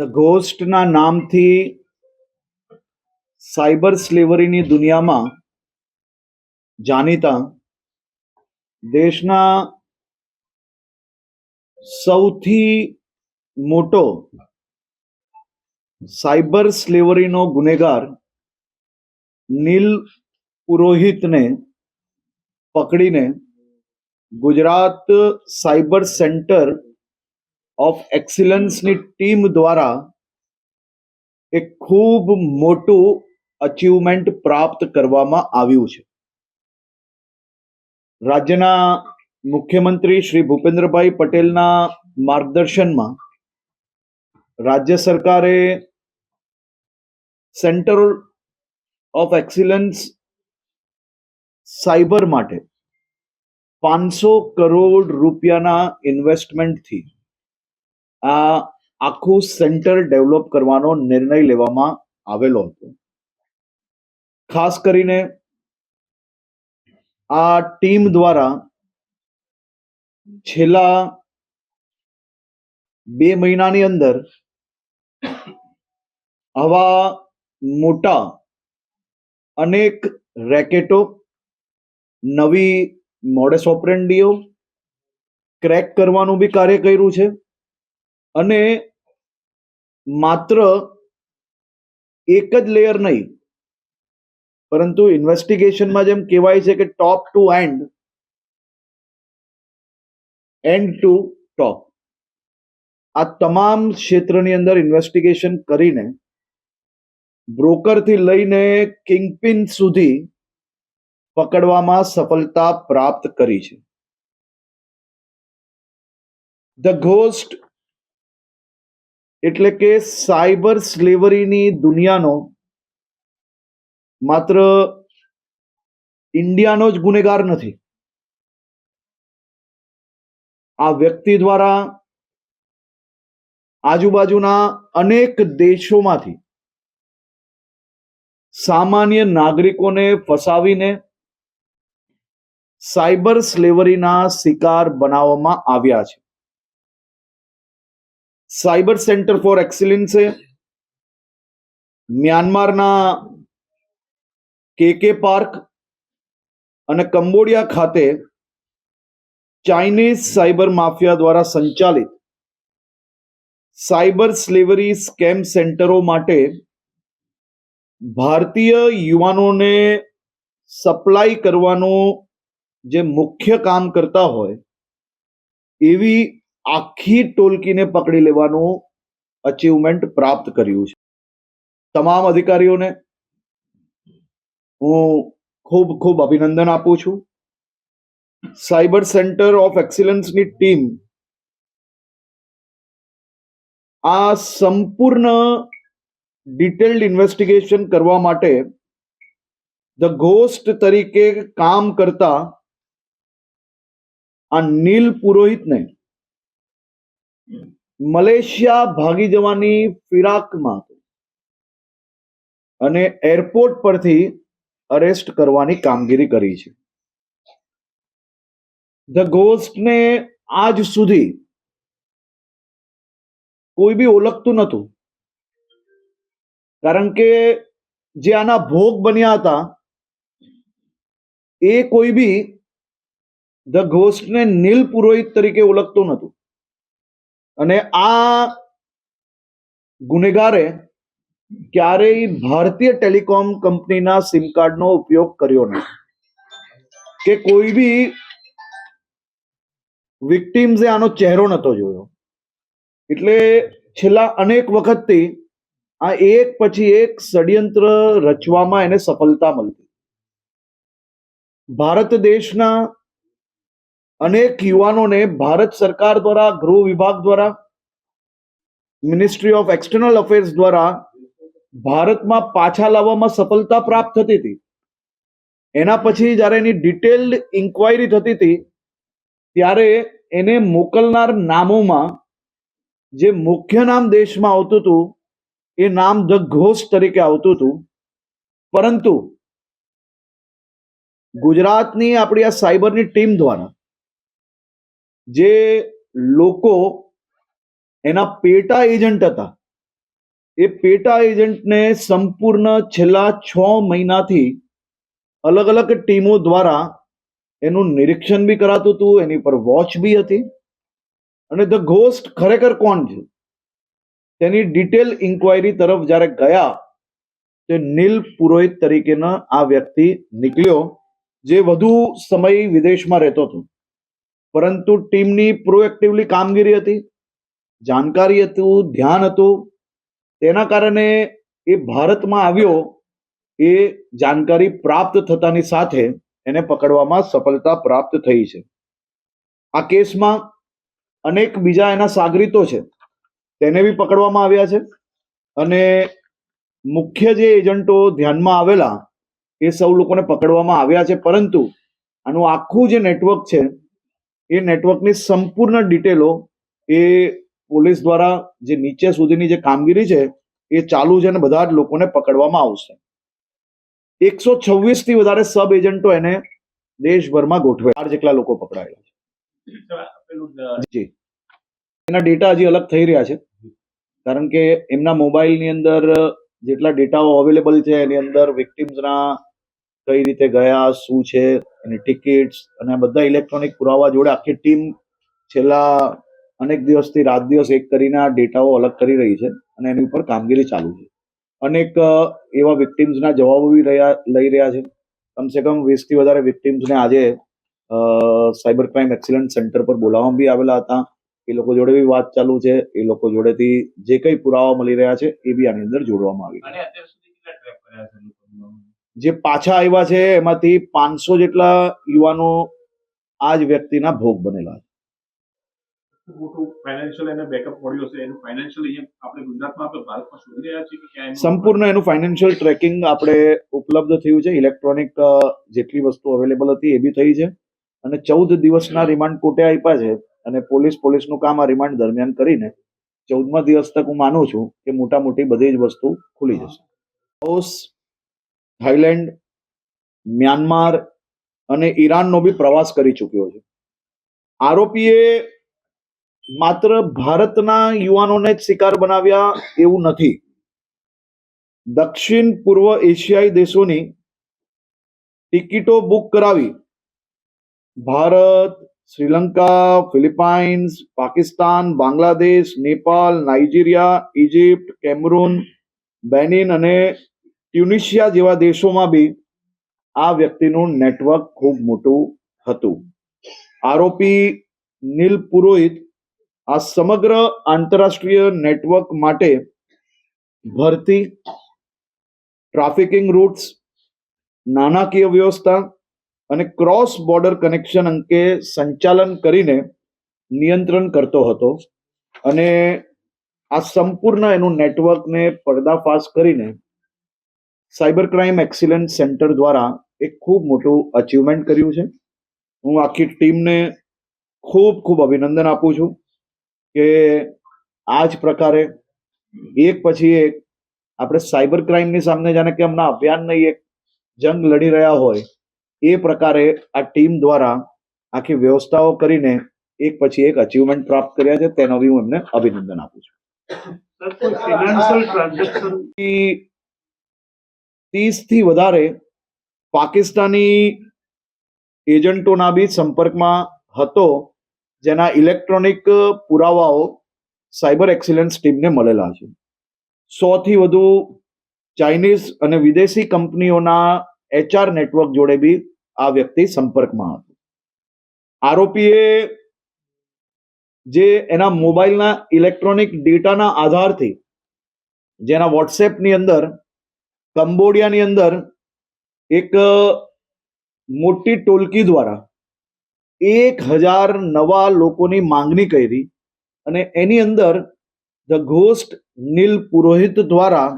The ઘોસ્ટના નામથી cyber સ્લેવરીની દુનિયામાં જાણીતા દેશના સૌથી મોટો સાયબર સ્લેવરીનો ગુનેગાર નીલ પુરોહિતને પકડીને ગુજરાત સાયબર સેન્ટર ઓફ એક્સિલન્સની ટીમ દ્વારા એક ખૂબ મોટું અચીવમેન્ટ પ્રાપ્ત કરવામાં આવ્યું છે. રાજ્યના મુખ્યમંત્રી શ્રી ભૂપેન્દ્રભાઈ પટેલના માર્ગદર્શનમાં રાજ્ય સરકારે સેન્ટર ઓફ એક્સિલન્સ સાયબર માટે પાંચસો કરોડ રૂપિયાના ઇન્વેસ્ટમેન્ટથી આ આખું સેન્ટર ડેવલપ કરવાનો નિર્ણય લેવામાં આવેલો હતો. ખાસ કરીને આ ટીમ દ્વારા છેલ્લા બે મહિનાની અંદર આવા મોટા અનેક રેકેટો, નવી મોડેસ ઓપરેન્ડીઓ, ક્રેક કરવાનું બી કાર્ય કર્યું છે. અને માત્ર એક જ લેયર નહીં, પરંતુ ઇન્વેસ્ટિગેશનમાં જેમ કહેવાય છે કે top to end end to top આ તમામ ક્ષેત્રની અંદર ઇન્વેસ્ટિગેશન કરીને બ્રોકરથી લઈને કિંગપિન સુધી પકડવામાં સફળતા પ્રાપ્ત કરી છે. ધ ઘોસ્ટ એટલે કે સાયબર સ્લેવરીની દુનિયાનો માત્ર ઇન્ડિયાનો જ ગુનેગાર નથી. આ વ્યક્તિ દ્વારા આજુબાજુના અનેક દેશોમાંથી સામાન્ય નાગરિકોને ફસાવીને સાયબર સ્લેવરીના શિકાર બનાવવામાં આવ્યા છે. સાયબર સેન્ટર ફોર એક્સિલન્સે મ્યાનમારના કેકે પાર્ક અને કંબોડિયા ખાતે ચાઇનીઝ સાયબર માફિયા દ્વારા સંચાલિત સાયબર સ્લેવરી સ્કેમ સેન્ટરો માટે ભારતીય યુવાનોને સપ્લાય કરવાનું જે મુખ્ય કામ કરતા હોય એવી આખી ટોલકીને પકડી લેવાનું અચીવમેન્ટ પ્રાપ્ત કર્યું છે. તમામ અધિકારીઓને હું ખૂબ ખૂબ અભિનંદન આપું છું. સાયબર સેન્ટર ઓફ એક્સિલન્સની ટીમ આ સંપૂર્ણ ડિટેલ્ડ ઇન્વેસ્ટિગેશન કરવા માટે ધ ઘોસ્ટ તરીકે કામ કરતા આ નીલ પુરોહિતને મલેશિયા ભાગી જવાની ફિરાકમાં અને એરપોર્ટ પરથી અરેસ્ટ કરવાની કામગીરી કરી છે. ધ ગોસ્ટને આજ સુધી કોઈ બી ઓળખતું નહોતું. કારણ કે જે આના ભોગ બન્યા હતા, એ કોઈ બી ધ ગોસ્ટને નીલ પુરોહિત તરીકે ઓળખતું નહોતું. અને આ ગુનેગારે ક્યારેય ભારતીય ટેલિકોમ કંપનીના સિમ કાર્ડનો ઉપયોગ કર્યો નથી કે કોઈ બી વિક્ટિમ્સે આનો ચહેરો નહોતો જોયો. એટલે છેલ્લા અનેક વખતથી આ એક પછી એક ષડયંત્ર રચવામાં એને સફળતા મળતી ભારત દેશના અનેક યુવાનોને ભારત સરકાર દ્વારા, ગૃહ વિભાગ દ્વારા મિનિસ્ટ્રી ઓફ એક્સટર્નલ અફેર્સ દ્વારા ભારતમાં પાછા લાવવામાં સફળતા પ્રાપ્ત થતી હતી. એના પછી જ્યારે એની ડિટેલ્ડ ઇન્ક્વાયરી થતી હતી, ત્યારે એને મોકલનાર નામોમાં જે મુખ્ય નામ દેશમાં આવતું હતું, એ નામ ધ ઘોષ તરીકે આવતું હતું. પરંતુ ગુજરાતની આપણી આ સાયબરની ટીમ દ્વારા જે લોકો એના પેટા એજન્ટ હતા. એ પેટા એજન્ટને સંપૂર્ણ છેલ્લા છ મહિનાથી અલગ અલગ ટીમો દ્વારા એનું નિરીક્ષણ બી કરાતું હતું, એની પર વોચ બી હતી. અને ધ ઘોસ્ટ ખરેખર કોણ છે? તેની ડિટેલ ઇન્ક્વાયરી તરફ જ્યારે ગયા, તે નીલ પુરોહિત તરીકેનો આ વ્યક્તિ નીકળ્યો, જે વધુ સમય વિદેશમાં રહેતો હતો. પરંતુ ટીમની પ્રોએક્ટિવલી કામગીરી હતી, જાણકારી હતું, ધ્યાન હતું. તેના કારણે એ ભારતમાં આવ્યો, એ જાણકારી પ્રાપ્ત થતાની સાથે એને પકડવામાં સફળતા પ્રાપ્ત થઈ છે. આ કેસમાં અનેક બીજા એના સાગરીતો છે, તેને બી પકડવામાં આવ્યા છે. અને મુખ્ય જે એજન્ટો ધ્યાનમાં આવેલા, એ સૌ લોકોને પકડવામાં આવ્યા છે. પરંતુ આનું આખું જે નેટવર્ક છે એ નેટવર્કની સંપૂર્ણ ડિટેલો એ પોલીસ દ્વારા જે નીચે સુધીની જે કામગીરી છે, એ ચાલુ છે અને બધા જ લોકોને પકડવામાં આવશે. એકસો છવ્વીસથી વધારે સબ એજન્ટો એને દેશભરમાં ગોઠવે. ચાર જેટલા લોકો પકડાયેલા છે. એના ડેટા હજી અલગ થઈ રહ્યા છે. કારણ કે એમના મોબાઈલની અંદર જેટલા ડેટાઓ અવેલેબલ છે, એની અંદર વિક્ટિમ્સના કઈ રીતે ગયા, શું છે, એની ટિકિટ્સ અને બધા ઇલેક્ટ્રોનિક પુરાવા જોડે આખી ટીમ છેલ્લા અનેક દિવસથી રાત દિવસ એક કરીને આ ડેટાઓ અલગ કરી રહી છે અને એની ઉપર કામગીરી ચાલુ છે. અનેક એવા વિક્ટિમ્સના જવાબો બી રહ્યા, લઈ રહ્યા છે. કમસે કમ વીસથી વધારે વિક્ટિમ્સને આજે સાયબર ક્રાઇમ એક્સિલન્ટ સેન્ટર પર બોલાવવામાં બી આવેલા હતા. એ લોકો જોડે બી વાત ચાલુ છે. એ લોકો જોડેથી જે કઈ પુરાવા મળી રહ્યા છે એ બી આની અંદર જોડવામાં આવી જે પાછા આવ્યા છે એમાંથી પાંચસો જેટલા યુવાનો આ જ વ્યક્તિના ભોગ બનેલા છે. સંપૂર્ણ એનું ફાઇનાન્શિયલ ટ્રેકિંગ આપણે ઉપલબ્ધ થયું છે. ઇલેક્ટ્રોનિક જેટલી વસ્તુ અવેલેબલ હતી એ બી થઈ છે. અને ચૌદ દિવસના રિમાન્ડ કોર્ટે આપ્યા છે અને પોલીસ પોલીસનું કામ આ રિમાન્ડ દરમિયાન કરીને ચૌદમા દિવસ તક હું માનું છું કે મોટા મોટી બધી જ વસ્તુ ખુલી જશે. થાઈલેન્ડ મ્યાનમાર અને ઈરાનનો બી પ્રવાસ કરી ચૂક્યો છે. આરોપીએ માત્ર ભારતના યુવાનોને જ શિકાર બનાવ્યા એવું નથી. દક્ષિણ પૂર્વ એશિયાઈ દેશોની ટિકિટો બુક કરાવી. Bharat, Sri Lanka, Philippines, Pakistan, Bangladesh Nepal Nigeria Egypt Cameroon, Benin અને ટ્યુનિશિયા જેવા દેશોમાં બી આ વ્યક્તિનું નેટવર્ક ખૂબ મોટું હતું. આરોપી નીલ પુરોહિત આ સમગ્ર આંતરરાષ્ટ્રીય નેટવર્ક માટે ભરતી ટ્રાફિકિંગ રૂટ્સ, નાણાકીય વ્યવસ્થા અને ક્રોસ બોર્ડર કનેક્શન અંગે સંચાલન કરીને નિયંત્રણ કરતો હતો અને આ સંપૂર્ણ એનું નેટવર્કને પર્દાફાશ કરીને સાયબર ક્રાઇમ એક્સિલન્સ સેન્ટર દ્વારા એક ખૂબ મોટું અચીવમેન્ટ કર્યું છે. હું આખી ટીમને ખૂબ ખૂબ અભિનંદન આપું છું કે આ જ પ્રકારે એક પછી એક આપણે સાયબર ક્રાઇમની સામે જાણે કે હમણાં અભિયાનની એક જંગ લડી રહ્યા હોય એ પ્રકારે આ ટીમ દ્વારા આખી વ્યવસ્થાઓ કરીને એક પછી એક અચીવમેન્ટ પ્રાપ્ત કર્યા છે. તેનો બી હું એમને અભિનંદન આપું છું. કોઈ ટ્રાન્ઝેક્શન ત્રીસથી વધારે પાકિસ્તાની એજન્ટોના બી સંપર્કમાં હતો, જેના ઇલેક્ટ્રોનિક પુરાવાઓ સાયબર એક્સિલન્સ ટીમને મળેલા છે. સોથી વધુ ચાઇનીઝ અને વિદેશી કંપનીઓના એચઆર નેટવર્ક જોડે બી આ વ્યક્તિ સંપર્કમાં હતો. આરોપીએ જે એના મોબાઈલના ઇલેક્ટ્રોનિક ડેટાના આધારથી, જેના વોટ્સએપની અંદર કંબોડિયાની અંદર એક મોટી ટોલકી દ્વારા એક હજાર નવા લોકોની માંગણી કરી અને એની અંદર ધ ઘોસ્ટ નીલ પુરોહિત દ્વારા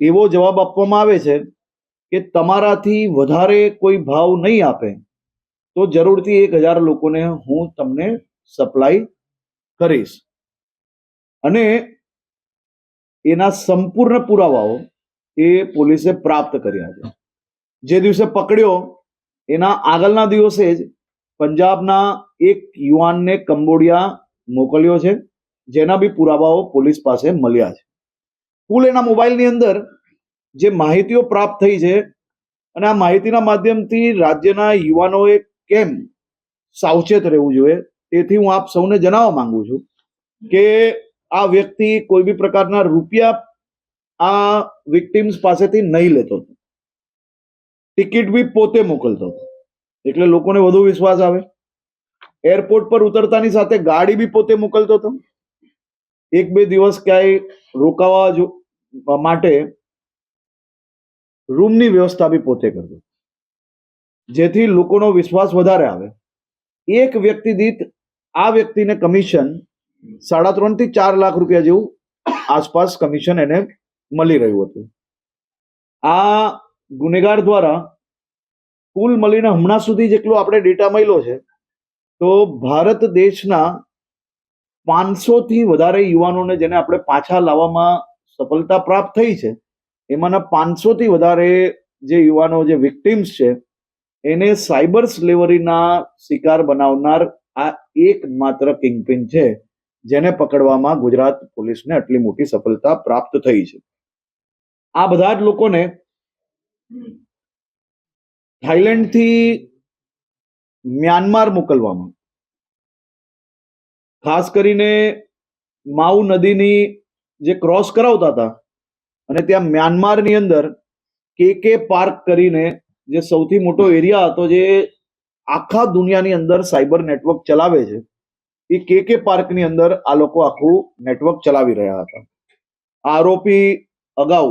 એવો જવાબ આપવામાં આવે છે કે તમારાથી વધારે કોઈ ભાવ નહીં આપે, તો જરૂરથી એક હજાર લોકોને હું તમને સપ્લાય કરીશ. અને એના સંપૂર્ણ પુરાવાઓ એ પોલીસે પ્રાપ્ત કર્યા છે. જે દિવસે પકડ્યો, એના આગળના દિવસે જ પંજાબના એક યુવાનને કંબોડિયા મોકલ્યો છે, જેના બી પુરાવાઓ પોલીસ પાસે મળ્યા છે. કુલ એના મોબાઈલની અંદર જે માહિતીઓ પ્રાપ્ત થઈ છે, અને આ માહિતીના માધ્યમથી રાજ્યના યુવાનોએ કેમ સાવચેત રહેવું જોઈએ, તેથી હું આપ સૌને જણાવવા માંગુ છું કે આ વ્યક્તિ કોઈ બી પ્રકારના રૂપિયા આ વિક્ટિમ્સ પાસેથી નહીં લેતો હતો. ટિકિટ બી પોતે મોકલતો હતો. એટલે લોકોને વધુ વિશ્વાસ આવે. એરપોર્ટ પર ઉતરતાની સાથે ગાડી બી પોતે મોકલતો હતો. એક બે દિવસ ક્યાંય રોકાવા માટે રૂમની વ્યવસ્થા બી પોતે કરતો જેથી લોકોનો વિશ્વાસ વધારે આવે. એક વ્યક્તિ દીઠ આ વ્યક્તિને કમિશન સાડા ત્રણથી ચાર લાખ રૂપિયા જેવું આસપાસ કમિશન એને મળી રહ્યું હતું. આ ગુનેગાર દ્વારા કુલ મળીને હમણાં સુધી જેટલો આપણે ડેટા મળ્યો છે, તો ભારત દેશના પાંચસો થી વધારે યુવાનોને જેને આપણે પાછા લાવવામાં સફળતા પ્રાપ્ત થઈ છે, એમાંના પાંચસોથી વધારે જે યુવાનો જે વિક્ટિમ્સ છે, એને સાયબર સ્લેવરીના શિકાર બનાવનાર આ એકમાત્ર કિંગપિન છે, જેને પકડવામાં ગુજરાત પોલીસને આટલી મોટી સફળતા પ્રાપ્ત થઈ છે. આ બધા જ લોકોને થાઈલેન્ડથી મ્યાનમાર મોકલવામાં. ખાસ કરીને માઉ નદીની જે ક્રોસ કરાવતા હતા અને ત્યાં મ્યાનમારની અંદર કે કે પાર્ક કરીને જે સૌથી મોટો એરિયા હતો જે આખા દુનિયાની અંદર સાયબર નેટવર્ક ચલાવે છે, એ કે કે પાર્કની અંદર આ લોકો આખું નેટવર્ક ચલાવી રહ્યા હતા. આરોપી અગાઉ